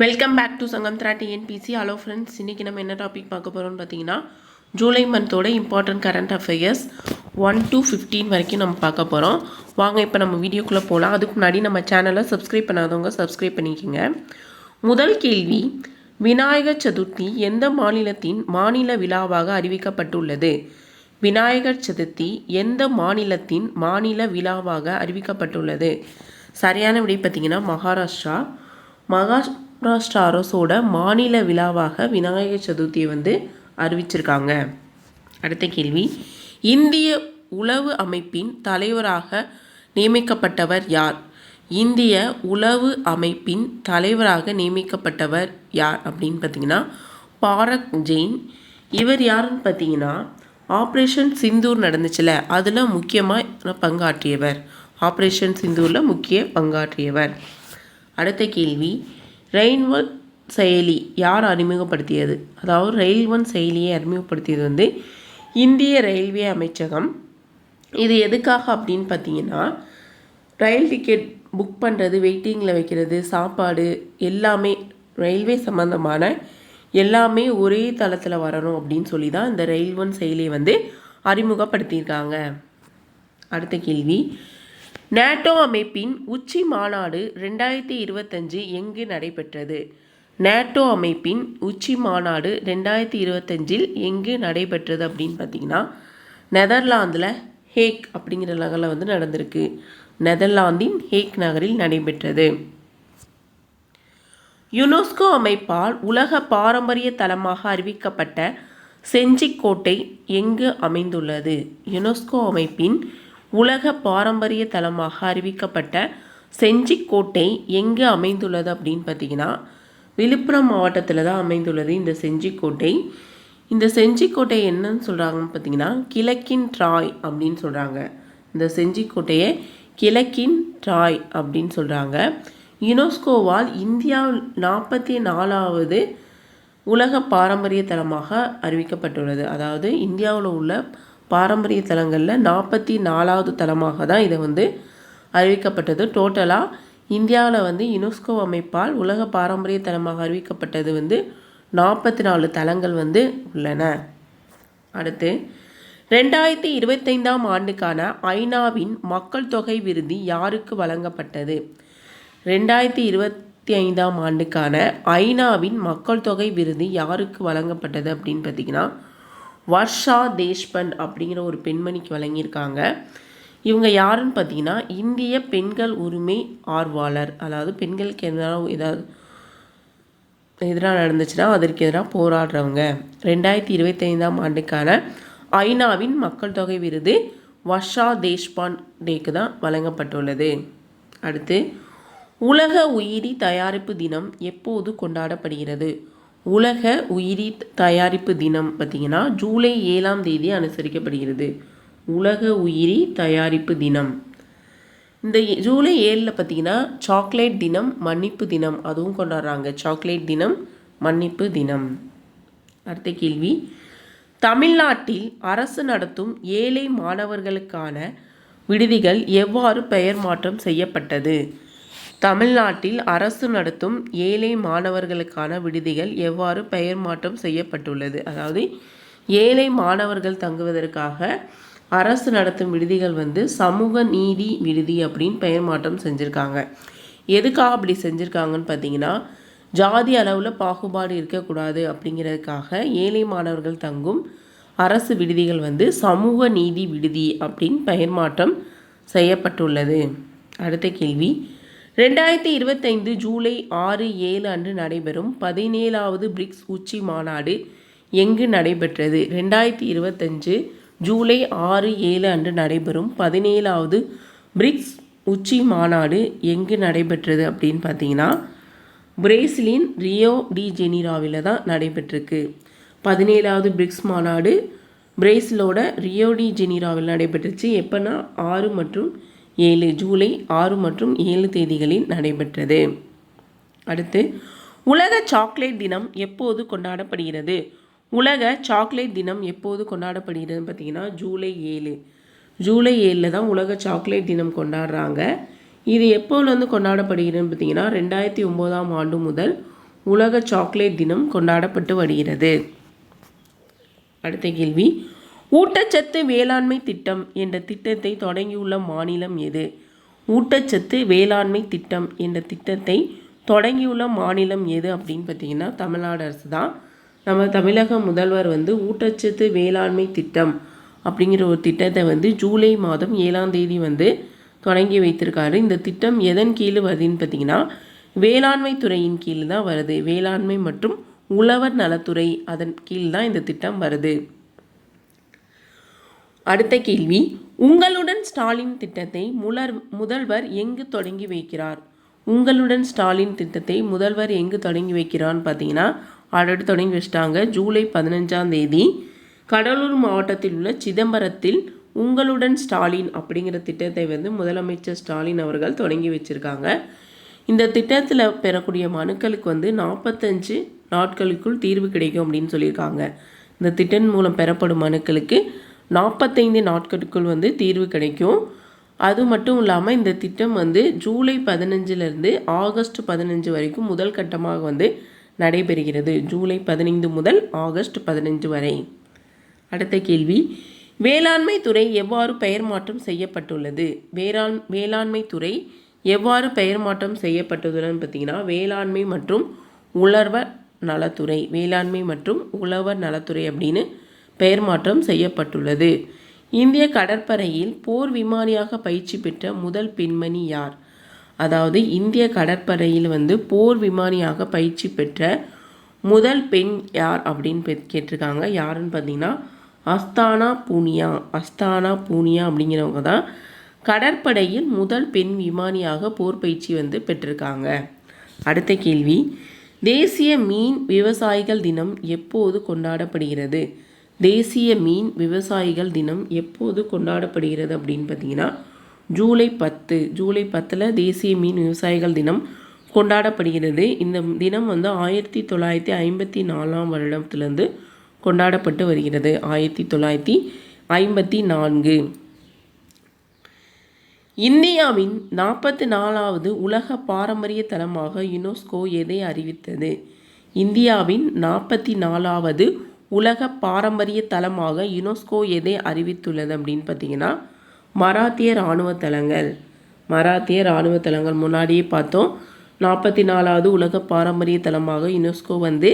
Welcome back to சங்கம் திரா TNPSC hello friends இன்றைக்கி நம்ம என்ன டாபிக் பார்க்க போகிறோம்னு பார்த்தீங்கன்னா July மந்தோட important current affairs one to fifteen வரைக்கும் நம்ம பார்க்க போகிறோம் வாங்க இப்போ நம்ம வீடியோக்குள்ளே போகலாம் அதுக்கு முன்னாடி நம்ம சேனலை சப்ஸ்கிரைப் பண்ணாதவங்க சப்ஸ்கிரைப் பண்ணிக்கோங்க. முதல் கேள்வி விநாயகர் சதுர்த்தி எந்த மாநிலத்தின் மாநில விழாவாக அறிவிக்கப்பட்டுள்ளது? விநாயகர் சதுர்த்தி எந்த மாநிலத்தின் மாநில விழாவாக அறிவிக்கப்பட்டுள்ளது? சரியான விடை பார்த்தீங்கன்னா மகாராஷ்டிரா. மகாராஷ்டிரா அரசோட மாநில விழாவாக விநாயகர் சதுர்த்தியை வந்து அறிவிச்சிருக்காங்க. அடுத்த கேள்வி. இந்திய உளவு அமைப்பின் தலைவராக நியமிக்கப்பட்டவர் யார்? இந்திய உளவு அமைப்பின் தலைவராக நியமிக்கப்பட்டவர் யார் அப்படின்னு பார்த்தீங்கன்னா பாரக் ஜெயின். இவர் யாருன்னு பார்த்தீங்கன்னா ஆப்ரேஷன் சிந்தூர் நடந்துச்சுல அதில் முக்கியமாக பங்காற்றியவர்? ஆப்ரேஷன் சிந்தூரில் முக்கிய பங்காற்றியவர். அடுத்த கேள்வி. ரெயின்வன் செயலி யார் அறிமுகப்படுத்தியது? அதாவது ரயில் செயலியை அறிமுகப்படுத்தியது வந்து இந்திய ரயில்வே அமைச்சகம். இது எதுக்காக அப்படின்னு பார்த்தீங்கன்னா ரயில் டிக்கெட் புக் பண்ணுறது வெயிட்டிங்கில் வைக்கிறது சாப்பாடு எல்லாமே ரயில்வே சம்மந்தமான எல்லாமே ஒரே தளத்தில் வரணும் அப்படின்னு சொல்லி தான் இந்த ரயில் ஒன் செயலியை வந்து அறிமுகப்படுத்தியிருக்காங்க. அடுத்த கேள்வி. நேட்டோ அமைப்பின் உச்சி மாநாடு ரெண்டாயிரத்தி இருபத்தஞ்சு எங்கு நடைபெற்றது? நேட்டோ அமைப்பின் உச்சி மாநாடு ரெண்டாயிரத்தி இருபத்தஞ்சில் எங்கு நடைபெற்றது அப்படின்னு பார்த்தீங்கன்னா நெதர்லாந்தில் ஹேக் அப்படிங்கிற நகரில் வந்து நடந்திருக்கு. நெதர்லாந்தின் ஹேக் நகரில் நடைபெற்றது. யுனெஸ்கோ அமைப்பால் உலக பாரம்பரிய தலமாக அறிவிக்கப்பட்ட செஞ்சிக்கோட்டை எங்கு அமைந்துள்ளது? யுனெஸ்கோ அமைப்பின் உலக பாரம்பரிய தலமாக அறிவிக்கப்பட்ட செஞ்சிக்கோட்டை எங்கே அமைந்துள்ளது அப்படின்னு பார்த்தீங்கன்னா விழுப்புரம் மாவட்டத்தில் தான் அமைந்துள்ளது இந்த செஞ்சிக்கோட்டை. இந்த செஞ்சிக்கோட்டை என்னன்னு சொல்கிறாங்கன்னு பார்த்தீங்கன்னா கிழக்கின் ட்ராய் அப்படின்னு சொல்கிறாங்க இந்த செஞ்சிக்கோட்டையை கிழக்கின் ட்ராய் அப்படின்னு சொல்கிறாங்க யுனெஸ்கோவால் இந்தியாவில் நாற்பத்தி நாலாவது உலக பாரம்பரிய தலமாக அறிவிக்கப்பட்டுள்ளது. அதாவது இந்தியாவில் உள்ள பாரம்பரிய தலங்களில் நாற்பத்தி நாலாவது தலமாக தான் இதை வந்து அறிவிக்கப்பட்டது. டோட்டலாக இந்தியாவில் வந்து யுனெஸ்கோ அமைப்பால் உலக பாரம்பரிய தலமாக அறிவிக்கப்பட்டது வந்து நாற்பத்தி நாலு தலங்கள் வந்து உள்ளன. அடுத்து ரெண்டாயிரத்தி இருபத்தைந்தாம் ஆண்டுக்கான ஐநாவின் மக்கள் தொகை விருது யாருக்கு வழங்கப்பட்டது? ரெண்டாயிரத்தி இருபத்தி ஐந்தாம் ஆண்டுக்கான ஐநாவின் மக்கள் தொகை விருது யாருக்கு வழங்கப்பட்டது அப்படின்னு பார்த்தீங்கன்னா வர்ஷா தேஷ்பண்ட் அப்படிங்கிற ஒரு பெண்மணிக்கு வழங்கியிருக்காங்க. இவங்க யாருன்னு பார்த்தீங்கன்னா இந்திய பெண்கள் உரிமை ஆர்வலர். அதாவது பெண்களுக்கு எதிராக ஏதாவது எதிராக நடந்துச்சுன்னா அதற்கு எதிராக போராடுறவங்க. ரெண்டாயிரத்தி இருபத்தைந்தாம் ஆண்டுக்கான ஐநாவின் மக்கள் தொகை விருது வர்ஷா தேஷ்பாண்டேக்கு தான் வழங்கப்பட்டுள்ளது. அடுத்து உலக உயிரி தயாரிப்பு தினம் எப்போது கொண்டாடப்படுகிறது? உலக உயிரி தயாரிப்பு தினம் பார்த்திங்கன்னா ஜூலை ஏழாம் தேதி அனுசரிக்கப்படுகிறது. உலக உயிரி தயாரிப்பு தினம். இந்த ஜூலை ஏழில் பார்த்தீங்கன்னா சாக்லேட் தினம் மன்னிப்பு தினம் அதுவும் கொண்டாடுறாங்க. சாக்லேட் தினம் மன்னிப்பு தினம். அடுத்த கேள்வி. தமிழ்நாட்டில் அரசு நடத்தும் ஏழை மாணவர்களுக்கான விடுதிகள் எவ்வாறு பெயர் மாற்றம் செய்யப்பட்டது? தமிழ்நாட்டில் அரசு நடத்தும் ஏழை மாணவர்களுக்கான விடுதிகள் எவ்வாறு பெயர் மாற்றம் செய்யப்பட்டுள்ளது? அதாவது ஏழை மாணவர்கள் தங்குவதற்காக அரசு நடத்தும் விடுதிகள் வந்து சமூக நீதி விடுதி அப்படின்னு பெயர் மாற்றம் செஞ்சுருக்காங்க. எதுக்காக அப்படி செஞ்சுருக்காங்கன்னு பார்த்தீங்கன்னா ஜாதி அளவில் பாகுபாடு இருக்கக்கூடாது அப்படிங்கிறதுக்காக ஏழை மாணவர்கள் தங்கும் அரசு விடுதிகள் வந்து சமூக நீதி விடுதி அப்படின்னு பெயர் மாற்றம் செய்யப்பட்டுள்ளது. அடுத்த கேள்வி. ரெண்டாயிரத்தி இருபத்தைந்து ஜூலை ஆறு ஏழு அன்று நடைபெறும் பதினேழாவது பிரிக்ஸ் உச்சி மாநாடு எங்கு நடைபெற்றது? ரெண்டாயிரத்தி இருபத்தஞ்சு ஜூலை ஆறு ஏழு அன்று நடைபெறும் பதினேழாவது பிரிக்ஸ் உச்சி மாநாடு எங்கு நடைபெற்றது அப்படின்னு பார்த்தீங்கன்னா பிரேசிலின் ரியோ டி ஜெனிராவில் தான் நடைபெற்றிருக்கு. பதினேழாவது பிரிக்ஸ் மாநாடு பிரேசிலோட ரியோ டி ஜெனிராவில் நடைபெற்றுச்சு. எப்போனா ஆறு மற்றும் ஏழு ஜூலை ஆறு மற்றும் ஏழு தேதிகளில் நடைபெற்றது. அடுத்து உலக சாக்லேட் தினம் எப்போது கொண்டாடப்படுகிறது? உலக சாக்லேட் தினம் எப்போது கொண்டாடப்படுகிறதுன்னு பார்த்தீங்கன்னா ஜூலை ஏழு. ஜூலை ஏழில் தான் உலக சாக்லேட் தினம் கொண்டாடுறாங்க. இது எப்போலேருந்து கொண்டாடப்படுகிறதுன்னு பார்த்தீங்கன்னா ரெண்டாயிரத்தி ஒம்போதாம் ஆண்டு முதல் உலக சாக்லேட் தினம் கொண்டாடப்பட்டு வருகிறது. அடுத்த கேள்வி ஊட்டச்சத்து வேளாண்மை திட்டம் என்ற திட்டத்தை தொடங்கியுள்ள மாநிலம் எது? ஊட்டச்சத்து வேளாண்மை திட்டம் என்ற திட்டத்தை தொடங்கியுள்ள மாநிலம் எது அப்படின்னு பார்த்தீங்கன்னா தமிழ்நாடு அரசு தான். நம்ம தமிழக முதல்வர் வந்து ஊட்டச்சத்து வேளாண்மை திட்டம் அப்படிங்கிற ஒரு திட்டத்தை வந்து ஜூலை மாதம் ஏழாம் தேதி வந்து தொடங்கி வைத்திருக்காரு. இந்த திட்டம் எதன் கீழ் வருதுன்னு பார்த்தீங்கன்னா வேளாண்மை துறையின் கீழ் தான் வருது. வேளாண்மை மற்றும் உழவர் நலத்துறை அதன் கீழ் தான் இந்த திட்டம் வருது. அடுத்த கேள்வி. உங்களுடன் ஸ்டாலின் திட்டத்தை முலர் முதல்வர் எங்கு தொடங்கி வைக்கிறார்? உங்களுடன் ஸ்டாலின் திட்டத்தை முதல்வர் எங்கு தொடங்கி வைக்கிறான்னு பார்த்தீங்கன்னா ஆல்ரெடி தொடங்கி வச்சிட்டாங்க. ஜூலை பதினஞ்சாம் தேதி கடலூர் மாவட்டத்தில் உள்ள சிதம்பரத்தில் உங்களுடன் ஸ்டாலின் அப்படிங்கிற திட்டத்தை வந்து முதலமைச்சர் ஸ்டாலின் அவர்கள் தொடங்கி வச்சுருக்காங்க. இந்த திட்டத்தில் பெறக்கூடிய மனுக்களுக்கு வந்து நாற்பத்தஞ்சு நாட்களுக்குள் தீர்வு கிடைக்கும் அப்படின்னு சொல்லியிருக்காங்க. இந்த திட்டம் மூலம் பெறப்படும் மனுக்களுக்கு நாற்பத்தைந்து நாட்களுக்குள் வந்து தீர்வு கிடைக்கும். அது மட்டும் இல்லாமல் இந்த திட்டம் வந்து ஜூலை பதினஞ்சிலிருந்து ஆகஸ்ட் பதினஞ்சு வரைக்கும் முதல் கட்டமாக வந்து நடைபெறுகிறது. ஜூலை பதினைந்து முதல் ஆகஸ்ட் பதினஞ்சு வரை. அடுத்த கேள்வி. வேளாண்மை துறை எவ்வாறு பெயர் மாற்றம் செய்யப்பட்டுள்ளது? வேளாண் வேளாண்மை துறை எவ்வாறு பெயர் மாற்றம் செய்யப்பட்டுள்ளதுன்னு பார்த்தீங்கன்னா வேளாண்மை மற்றும் உழவர் நலத்துறை. வேளாண்மை மற்றும் உழவர் நலத்துறை அப்படின்னு பெயர் மாற்றம் செய்யப்பட்டுள்ளது. இந்திய கடற்படையில் போர் விமானியாக பயிற்சி பெற்ற முதல் பெண்மணி யார்? அதாவது இந்திய கடற்படையில் வந்து போர் விமானியாக பயிற்சி பெற்ற முதல் பெண் யார் அப்படின்னு கேட்டிருக்காங்க. யாருன்னு பார்த்தீங்கன்னா அஸ்தானா பூனியா. அஸ்தானா பூனியா அப்படிங்கிறவங்க தான் கடற்படையில் முதல் பெண் விமானியாக போர் பயிற்சி வந்து பெற்றிருக்காங்க. அடுத்த கேள்வி. தேசிய மீன் விவசாயிகள் தினம் எப்போது கொண்டாடப்படுகிறது? தேசிய மீன் விவசாயிகள் தினம் எப்போது கொண்டாடப்படுகிறது அப்படின்னு பார்த்தீங்கன்னா ஜூலை பத்து. ஜூலை பத்தில் தேசிய மீன் விவசாயிகள் தினம் கொண்டாடப்படுகிறது. இந்த தினம் வந்து ஆயிரத்தி தொள்ளாயிரத்தி ஐம்பத்தி நாலாம் வருடத்திலிருந்து கொண்டாடப்பட்டு வருகிறது. ஆயிரத்தி தொள்ளாயிரத்தி ஐம்பத்தி நான்கு. இந்தியாவின் நாற்பத்தி நாலாவது உலக பாரம்பரிய தலமாக யுனெஸ்கோ எதை அறிவித்தது? இந்தியாவின் நாற்பத்தி நாலாவது உலக பாரம்பரிய தலமாக யுனெஸ்கோ எதை அறிவித்துள்ளது அப்படின்னு பார்த்தீங்கன்னா மராத்திய இராணுவ தலங்கள். மராத்திய இராணுவ தலங்கள் முன்னாடியே பார்த்தோம். நாற்பத்தி நாலாவது உலக பாரம்பரிய தலமாக யுனெஸ்கோ வந்து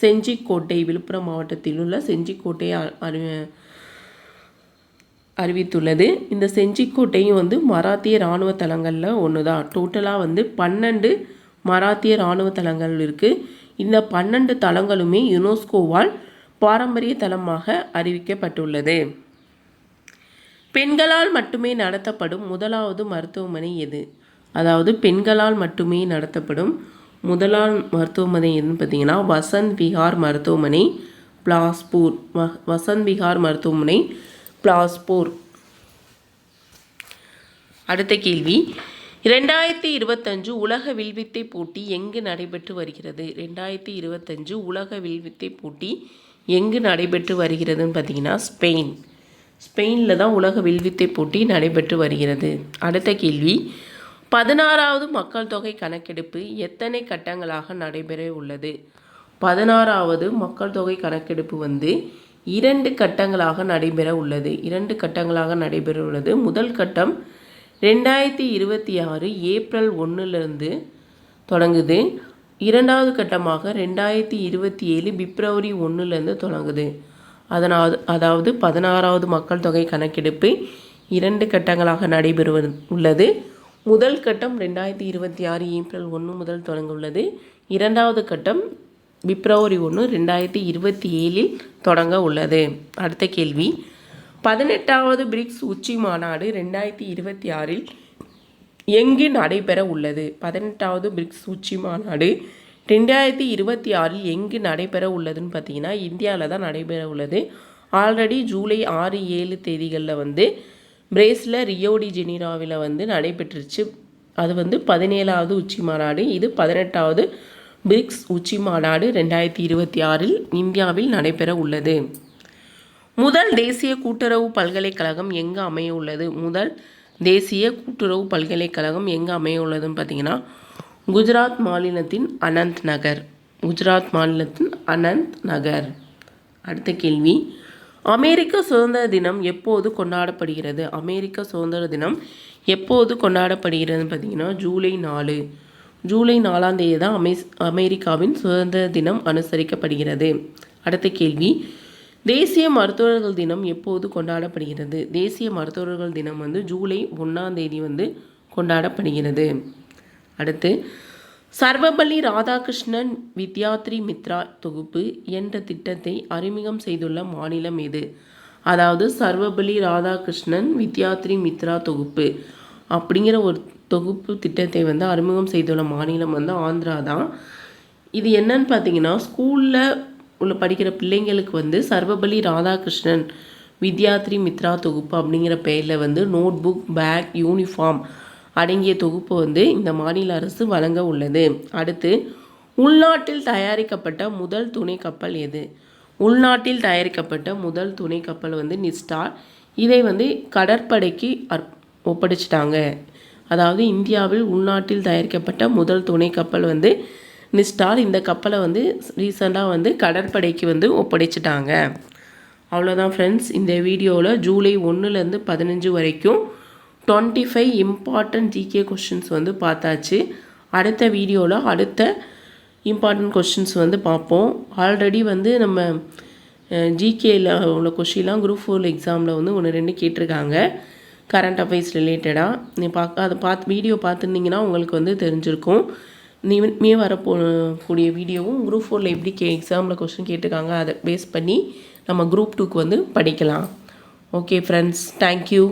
செஞ்சிக்கோட்டை விழுப்புரம் மாவட்டத்தில் உள்ள செஞ்சிக்கோட்டை அறி அறிவித்துள்ளது. இந்த செஞ்சிக்கோட்டையும் வந்து மராத்திய இராணுவ தலங்களில் ஒன்று தான் டோட்டலாக வந்து பன்னெண்டு மராத்திய இராணுவ தலங்கள் இருக்குது இந்த பன்னெண்டு தலங்களுமே யுனெஸ்கோவால் பாரம்பரிய தலமாக அறிவிக்கப்பட்டுள்ளது. பெண்களால் மட்டுமே நடத்தப்படும் முதலாவது மருத்துவமனை எது? அதாவது பெண்களால் மட்டுமே நடத்தப்படும் முதலாள் மருத்துவமனை எதுன்னு பார்த்தீங்கன்னா வசந்த் விஹார் மருத்துவமனை பிளாஸ்பூர் வ- வசந்த் விஹார் மருத்துவமனை பிளாஸ்பூர் அடுத்த கேள்வி. ரெண்டாயிரத்தி இருபத்தஞ்சு உலக வில்வித்தை போட்டி எங்கு நடைபெற்று வருகிறது? ரெண்டாயிரத்தி இருபத்தஞ்சு உலக வில்வித்தை போட்டி எங்கு நடைபெற்று வருகிறதுன்னு பார்த்தீங்கன்னா ஸ்பெயின். ஸ்பெயினில் தான் உலக வில்வித்தை போட்டி நடைபெற்று வருகிறது. அடுத்த கேள்வி பதினாறாவது மக்கள் தொகை கணக்கெடுப்பு எத்தனை கட்டங்களாக நடைபெற உள்ளது? பதினாறாவது மக்கள் தொகை கணக்கெடுப்பு வந்து இரண்டு கட்டங்களாக நடைபெற உள்ளது. இரண்டு கட்டங்களாக நடைபெற உள்ளது. முதல் கட்டம் ரெண்டாயிரத்தி இருபத்தி ஆறு ஏப்ரல் ஒன்றுலேருந்து தொடங்குது. இரண்டாவது கட்டமாக ரெண்டாயிரத்தி இருபத்தி ஏழு பிப்ரவரி ஒன்றுலேருந்து தொடங்குது. அதனால் அதாவது பதினாறாவது மக்கள் தொகை கணக்கெடுப்பு இரண்டு கட்டங்களாக நடைபெறுவது உள்ளது. முதல் கட்டம் ரெண்டாயிரத்தி இருபத்தி ஆறு ஏப்ரல் ஒன்று முதல் தொடங்க உள்ளது இரண்டாவது கட்டம் பிப்ரவரி ஒன்று ரெண்டாயிரத்தி இருபத்தி ஏழில் தொடங்க உள்ளது. அடுத்த கேள்வி. பதினெட்டாவது பிரிக்ஸ் உச்சி மாநாடு ரெண்டாயிரத்தி இருபத்தி ஆறில் எங்கு நடைபெற உள்ளது? பதினெட்டாவது பிரிக்ஸ் உச்சி மாநாடு. ரெண்டாயிரத்தி இருபத்தி ஆறில் எங்கு நடைபெற உள்ளதுன்னு பார்த்தீங்கன்னா இந்தியாவில் தான் நடைபெற உள்ளது. ஆல்ரெடி ஜூலை ஆறு ஏழு தேதிகளில் வந்து பிரேஸில் ரியோடி ஜெனிராவில் வந்து நடைபெற்றுச்சு அது வந்து பதினேழாவது உச்சி மாநாடு. இது பதினெட்டாவது பிரிக்ஸ் உச்சி மாநாடு ரெண்டாயிரத்தி இருபத்தி ஆறில் இந்தியாவில் நடைபெற உள்ளது. முதல் தேசிய கூட்டுறவு பல்கலைக்கழகம் எங்கு அமைய உள்ளது? முதல் தேசிய கூட்டுறவு பல்கலைக்கழகம் எங்கே அமைய உள்ளதுன்னு பார்த்தீங்கன்னா குஜராத் மாநிலத்தின் அனந்த் நகர். குஜராத் மாநிலத்தின் அனந்த் நகர். அடுத்த கேள்வி. அமெரிக்க சுதந்திர தினம் எப்போது கொண்டாடப்படுகிறது? அமெரிக்க சுதந்திர தினம் எப்போது கொண்டாடப்படுகிறதுன்னு பார்த்தீங்கன்னா ஜூலை நாலு. ஜூலை நாலாம் தேதி தான் அமெ அமெரிக்காவின் சுதந்திர தினம் அனுசரிக்கப்படுகிறது. அடுத்த கேள்வி. தேசிய மருத்துவர்கள் தினம் எப்போது கொண்டாடப்படுகிறது? தேசிய மருத்துவர்கள் தினம் வந்து ஜூலை ஒன்றாம் தேதி வந்து கொண்டாடப்படுகிறது. அடுத்து சர்வபள்ளி ராதாகிருஷ்ணன் வித்யாத்ரி மித்ரா தொகுப்பு என்ற திட்டத்தை அறிமுகம் செய்துள்ள மாநிலம் எது? அதாவது சர்வபள்ளி ராதாகிருஷ்ணன் வித்யாத்ரி மித்ரா தொகுப்பு அப்படிங்கிற ஒரு தொகுப்பு திட்டத்தை வந்து அறிமுகம் செய்துள்ள மாநிலம் வந்து ஆந்திரா தான் இது என்னன்னு பார்த்தீங்கன்னா ஸ்கூலில் உள்ள படிக்கிற பிள்ளைங்களுக்கு வந்து சர்வபலி ராதாகிருஷ்ணன் வித்யாத்ரி மித்ரா தொகுப்பு அப்படிங்கிற பெயரில் வந்து நோட் புக் பேக் யூனிஃபார்ம் அடங்கிய தொகுப்பு வந்து இந்த மாநில அரசு வழங்க உள்ளது. அடுத்து உள்நாட்டில் தயாரிக்கப்பட்ட முதல் துணை கப்பல் எது? உள்நாட்டில் தயாரிக்கப்பட்ட முதல் துணை கப்பல் வந்து நிஸ்டார் இதை வந்து கடற்படைக்கு அர்ப் ஒப்படைச்சிட்டாங்க. அதாவது இந்தியாவில் உள்நாட்டில் தயாரிக்கப்பட்ட முதல் துணை கப்பல் வந்து நிஸ்டால் இந்த கப்பலை வந்து ரீசெண்டாக வந்து கடற்படைக்கு வந்து ஒப்படைச்சிட்டாங்க. அவ்வளோதான் ஃப்ரெண்ட்ஸ் இந்த வீடியோவில் ஜூலை ஒன்றுலேருந்து பதினஞ்சு வரைக்கும் twenty five important GK questions வந்து பார்த்தாச்சு. அடுத்த வீடியோவில் அடுத்த இம்பார்ட்டண்ட் கொஷின்ஸ் வந்து பார்ப்போம். ஆல்ரெடி வந்து நம்ம ஜிகேயில் உள்ள கொஷின்லாம் குரூப் ஃபோர் எக்ஸாமில் வந்து ஒன்று ரெண்டு கேட்டிருக்காங்க. கரண்ட் அஃபேர்ஸ் ரிலேட்டடாக நீ பார்க்க அதை பார்த்து வீடியோ பார்த்துருந்தீங்கன்னா உங்களுக்கு வந்து தெரிஞ்சிருக்கும். நீ வரப்போ கூடிய வீடியோவும் குரூப் ஃபோரில் எப்படி கே எக்ஸாமில் கொஸ்டின் கேட்டிருக்காங்க அதை பேஸ் பண்ணி நம்ம குரூப் டூக்கு வந்து படிக்கலாம். Okay friends thank you